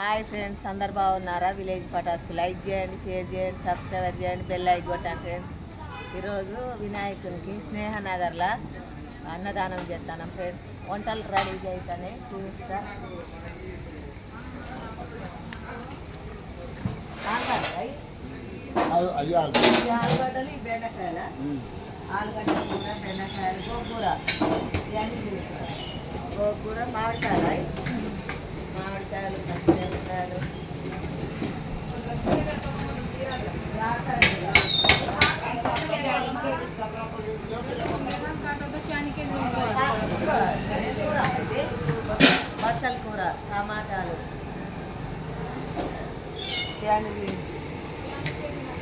Hi friends అందరు బాగున్నారా? Village పటాస్కి లైక్ చేయండి షేర్ చేయండి సబ్స్క్రైబర్ చేయండి బెల్ లైక్ కొట్టండి ఫ్రెండ్స్. ఈరోజు వినాయకునికి స్నేహనగర్లో అన్నదానం చేస్తాను ఫ్రెండ్స్. వంటలు రెడీ చేస్తానే చూపిస్తా. ఆలుగడ్డలు, బెండకాయల? ఆలుగడ్డ కూర బెండకాయలు గోకూర ఇవన్నీ చూపిస్తా గోకూర మామిడికాయలు మామిడికాయలు బచ్చల కూర టమాటాలు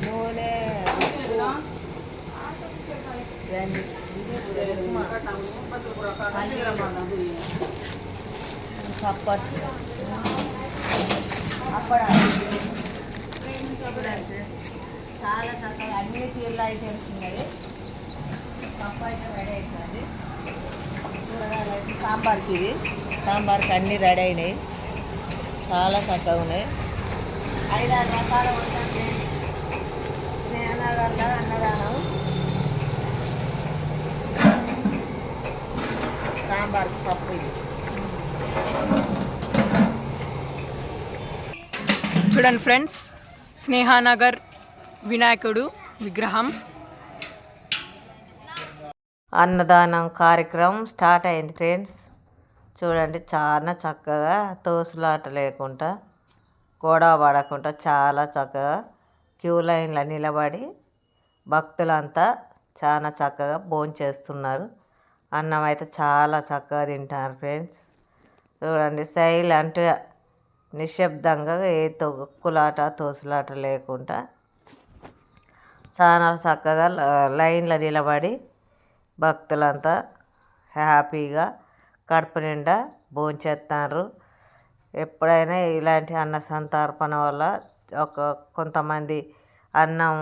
నూనె ఉప్మా పప్పట్టు అప్పడ చాలా చక్కగా అన్ని తీర్ల ఐటమ్స్ ఉన్నాయి. పప్పు అయితే రెడీ అవుతుంది కూరగాయలు అయితే సాంబార్కి ఇది. సాంబార్కి అన్నీ రెడీ అయినాయి. చాలా చక్కగా ఉన్నాయి. ఐదారు రకాల వంటలు స్నేహనగర్లో అన్నదానం. సాంబార్కి పప్పు ఇది. చూడండి ఫ్రెండ్స్ స్నేహానగర్ వినాయకుడు విగ్రహం. అన్నదానం కార్యక్రమం స్టార్ట్ అయింది ఫ్రెండ్స్. చూడండి చాలా చక్కగా తోసులాట లేకుండా గొడవ పడకుండా చాలా చక్కగా క్యూ లైన్లో నిలబడి భక్తులంతా చాలా చక్కగా భోంచేస్తున్నారు అన్నం అయితే చాలా చక్కగా తింటారు ఫ్రెండ్స్. చూడండి సైలెంట్గా నిశ్శబ్దంగా ఏ తొక్కులాట తోసులాట లేకుండా చాలా చక్కగా లైన్లో నిలబడి భక్తులంతా హ్యాపీగా కడుపు నిండా భోంచేస్తారు ఎప్పుడైనా ఇలాంటి అన్న సంతర్పణ వల్ల ఒక కొంతమంది అన్నం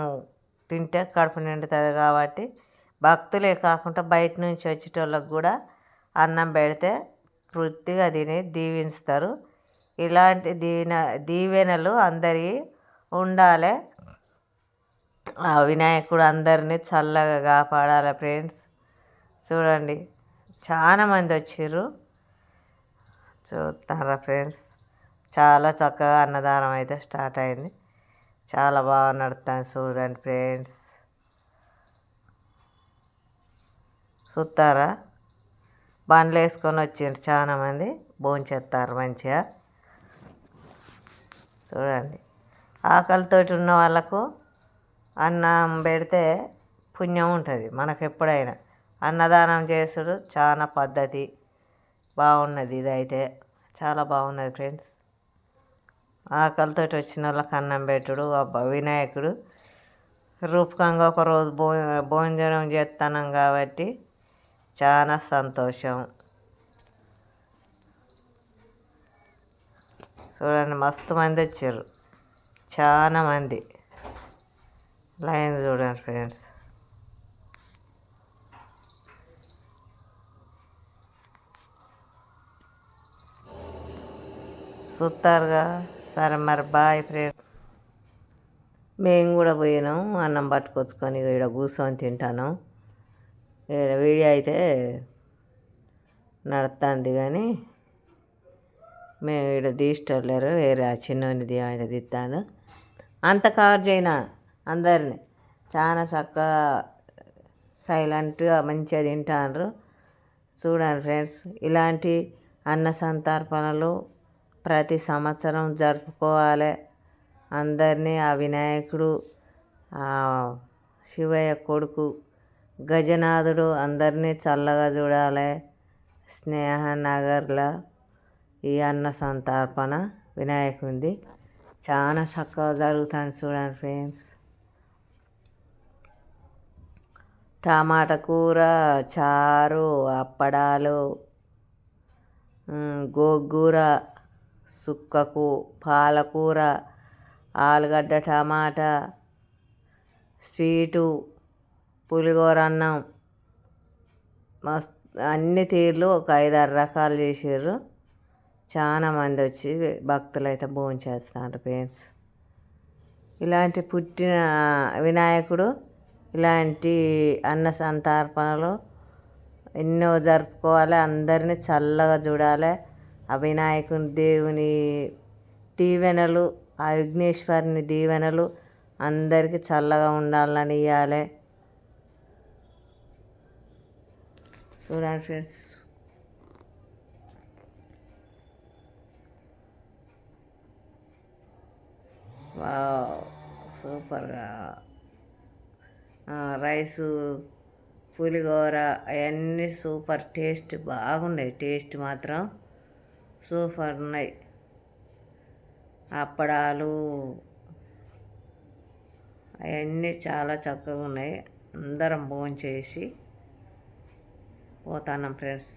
తింటే కడుపు నిండుతుంది కాబట్టి భక్తులే కాకుండా బయట నుంచి వచ్చేటోళ్ళకి కూడా అన్నం పెడితే తృప్తిగా తిని దీవిస్తారు ఇలాంటి దీవెన దీవెనలు అందరి ఉండాలి. ఆ వినాయకుడు అందరినీ చల్లగా కాపాడాలి ఫ్రెండ్స్. చూడండి చాలా మంది వచ్చారు చూస్తారా ఫ్రెండ్స్? చాలా చక్కగా అన్నదానం అయితే స్టార్ట్ అయింది. చాలా బాగా నడుస్తాను చూడండి ఫ్రెండ్స్. చూస్తారా బండ్లు వేసుకొని వచ్చిండ్రు చాలామంది భోంచేస్తారు మంచిగా. చూడండి. ఆకలితోటి ఉన్న వాళ్ళకు అన్నం పెడితే పుణ్యం ఉంటుంది మనకు ఎప్పుడైనా అన్నదానం చేసుడు చాలా పద్ధతి బాగున్నది ఇదైతే. చాలా బాగున్నది ఫ్రెండ్స్. ఆకలితో వచ్చిన వాళ్ళకి అన్నం పెట్టుడు అబ్బా వినాయకుడు రూపకంగా ఒకరోజు భో భోజనం చేస్తున్నాం కాబట్టి చాలా సంతోషం. చూడండి మస్తు మంది వచ్చారు. చాలా మంది. లైన్ చూడండి ఫ్రెండ్స్. చూస్తారుగా? సరే మరి బాయ్ ఫ్రెండ్స్. మేము కూడా పోయినాం అన్నం పట్టుకొచ్చుకొని ఇక్కడ కూర్చొని తింటాను. వీడియో అయితే నడుస్తుంది కానీ మేము ఇక్కడ తీసుకోలేరు వేరే ఆ చిన్నది ఆయన తిట్టాను అంత కవర్ చేయనా అందరిని చాలా చక్కగా సైలెంట్గా మంచిగా తింటారు చూడండి ఫ్రెండ్స్ ఇలాంటి అన్న సంతర్పణలు ప్రతి సంవత్సరం జరుపుకోవాలి. అందరినీ ఆ వినాయకుడు శివయ్య కొడుకు గజనాథుడు అందరినీ చల్లగా చూడాలి. స్నేహ నగర్లో ఈ అన్న సంతర్పణ వినాయకుంది చాలా చక్కగా జరుగుతుంది చూడండి ఫ్రెండ్స్. టమాటా కూర చారు అప్పడాలు గోగూర గోంగూర సుక్కకు పాలకూర ఆలుగడ్డ టమాటా స్వీటు పులిహోర అన్నం మస్త్ అన్ని తీర్లు ఒక ఐదారు రకాలు చేసారు చాలా మంది వచ్చి భక్తులు అయితే భోజనం చేస్తారు ఫ్రెండ్స్. ఇలాంటి పుట్టిన వినాయకుడు ఇలాంటి అన్న సంతర్పణలు ఎన్నో జరుపుకోవాలి. అందరినీ చల్లగా చూడాలి. ఆ వినాయకుని దేవుని దీవెనలు ఆ విఘ్నేశ్వరుని దీవెనలు అందరికీ చల్లగా ఉండాలని ఇవ్వాలి చూడండి ఫ్రెండ్స్. సూపర్గా రైసు పులిహోర అవన్నీ సూపర్. టేస్ట్ బాగున్నాయి. టేస్ట్ మాత్రం సూపర్ ఉన్నాయి. అప్పడాలు అవన్నీ చాలా చక్కగా ఉన్నాయి. అందరం భోంచేసి పోతానం ఫ్రెండ్స్.